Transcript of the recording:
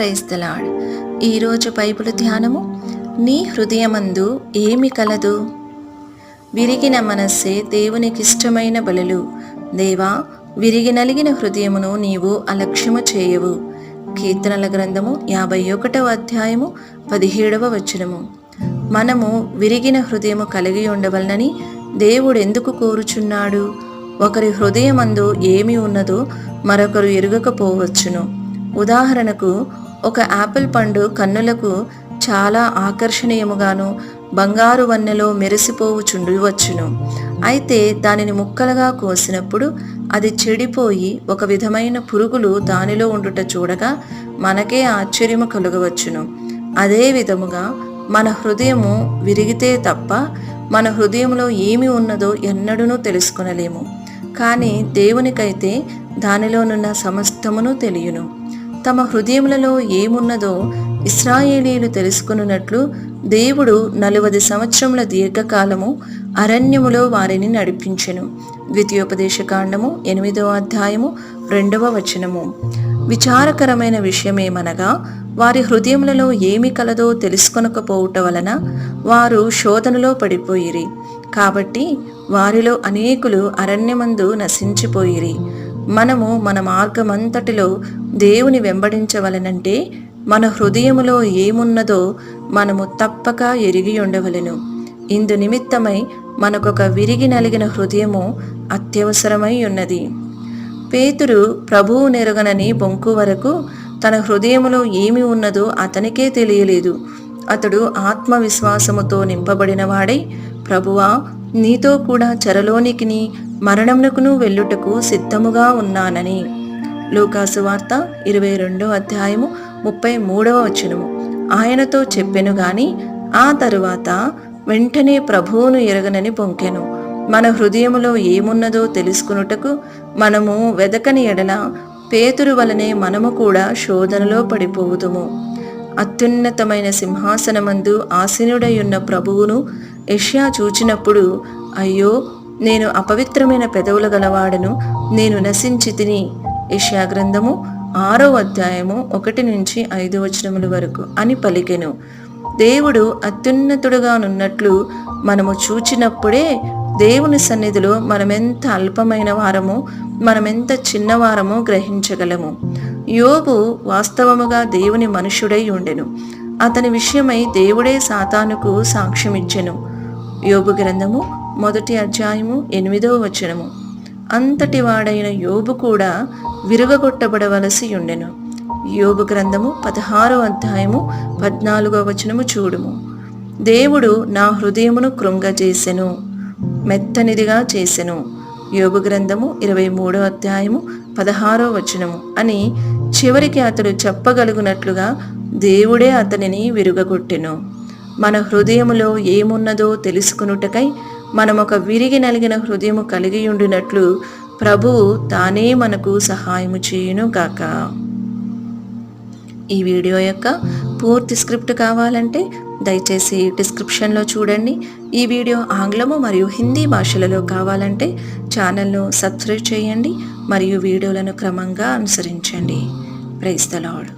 Praise the Lord ఈరోజు Bible ధ్యానము? నీ హృదయమందు ఏమి కలదు? విరిగిన మనస్సే దేవునికిష్టమైన బలులు. దేవా విరిగినలిగిన హృదయమును నీవు అలక్ష్యము చేయవు. కీర్తనల గ్రంథము యాభై ఒకటవ అధ్యాయము పదిహేడవ వచనము. మనము విరిగిన హృదయము కలిగి ఉండవలనని దేవుడు ఎందుకు కోరుచున్నాడు? ఒకరి హృదయమందు ఏమి ఉన్నదో మరొకరు ఎరుగకపోవచ్చును. ఉదాహరణకు ఒక యాపిల్ పండు కన్నులకు చాలా ఆకర్షణీయముగాను బంగారు వన్నెలో మెరిసిపోవుచుండవచ్చును. అయితే దానిని ముక్కలుగా కోసినప్పుడు అది చెడిపోయి ఒక విధమైన పురుగులు దానిలో ఉండుట చూడగా మనకే ఆశ్చర్యము కలుగవచ్చును. అదే విధముగా మన హృదయము విరిగితే తప్ప మన హృదయంలో ఏమి ఉన్నదో ఎన్నడూనూ తెలుసుకొనలేము. కానీ దేవునికైతే దానిలోనున్న సమస్తమును తెలియను. తమ హృదయములలో ఏమున్నదో ఇస్రాయేలీలు తెలుసుకున్నట్లు దేవుడు నలువది సంవత్సరముల దీర్ఘకాలము అరణ్యములో వారిని నడిపించెను. ద్వితీయోపదేశకాండము ఎనిమిదవ అధ్యాయము రెండవ వచనము. విచారకరమైన విషయమేమనగా వారి హృదయములలో ఏమి కలదో తెలుసుకొనకపోవుట వలన వారు శోధనలో పడిపోయిరి. కాబట్టి వారిలో అనేకులు అరణ్యమందు నశించిపోయిరి. మనము మన మార్గమంతటిలో దేవుని వెంబడించవలనంటే మన హృదయములో ఏమున్నదో మనము తప్పక ఎరిగి ఉండవలెను. ఇందు నిమిత్తమై మనకొక విరిగి నలిగిన హృదయము అత్యవసరమై ఉన్నది. పేతురు ప్రభువు నెరగనని బొంకు వరకు తన హృదయములో ఏమి ఉన్నదో అతనికే తెలియలేదు. అతడు ఆత్మవిశ్వాసముతో నింపబడినవాడై ప్రభువా నీతో కూడా చెరలోనికిని మరణమునకును వెళ్ళుటకు సిద్ధముగా ఉన్నానని. లూకాసు వార్త ఇరవై రెండో అధ్యాయము ముప్పై మూడవ వచనము. ఆయనతో చెప్పెను గాని ఆ తరువాత వెంటనే ప్రభువును ఎరగనని పొంకెను మన హృదయములో ఏమున్నదో తెలుసుకునుటకు మనము వెదకని ఎడల పేతురు వలనే మనము కూడా శోధనలో పడిపోవుదుము. అత్యున్నతమైన సింహాసనమందు ఆసీనుడయున్న ప్రభువును యష్యా చూచినప్పుడు అయ్యో నేను అపవిత్రమైన పెదవుల గలవాడను నేను నశించి తిని యష్యా గ్రంథము ఆరో అధ్యాయము ఒకటి నుంచి ఐదు వచనముల వరకు అని పలికెను. దేవుడు అత్యున్నతుడుగానున్నట్లు మనము చూచినప్పుడే దేవుని సన్నిధిలో మనమెంత అల్పమైన వారము మనమెంత చిన్నవారము గ్రహించగలము. యోబు వాస్తవముగా దేవుని మనుషుడై ఉండెను. అతని విషయమై దేవుడే సాతానుకు సాక్ష్యమిచ్చెను. యోబు గ్రంథము మొదటి అధ్యాయము ఎనిమిదవ వచనము. అంతటి వాడైన యోబు కూడా విరుగగొట్టబడవలసి ఉండెను. యోబు గ్రంథము పదహారో అధ్యాయము పద్నాలుగో వచనము చూడుము. దేవుడు నా హృదయమును కృంగజేసెను మెత్తనిదిగా చేసెను. యోగు గ్రంథము ఇరవై మూడో అధ్యాయము పదహారో వచనము అని చివరికి అతడు చెప్పగలుగునట్లుగా దేవుడే అతనిని విరుగగొట్టెను. మన హృదయములో ఏమున్నదో తెలుసుకునుటకై మనం ఒక విరిగి నలిగిన హృదయము కలిగి ఉండినట్లు ప్రభువు తానే మనకు సహాయము చేయును గాక. ఈ వీడియో యొక్క పూర్తి స్క్రిప్ట్ కావాలంటే దయచేసి డిస్క్రిప్షన్లో చూడండి. ఈ వీడియో ఆంగ్లము మరియు హిందీ భాషలలో కావాలంటే ఛానల్ను సబ్స్క్రైబ్ చేయండి మరియు వీడియోలను క్రమంగా అనుసరించండి. Praise the lord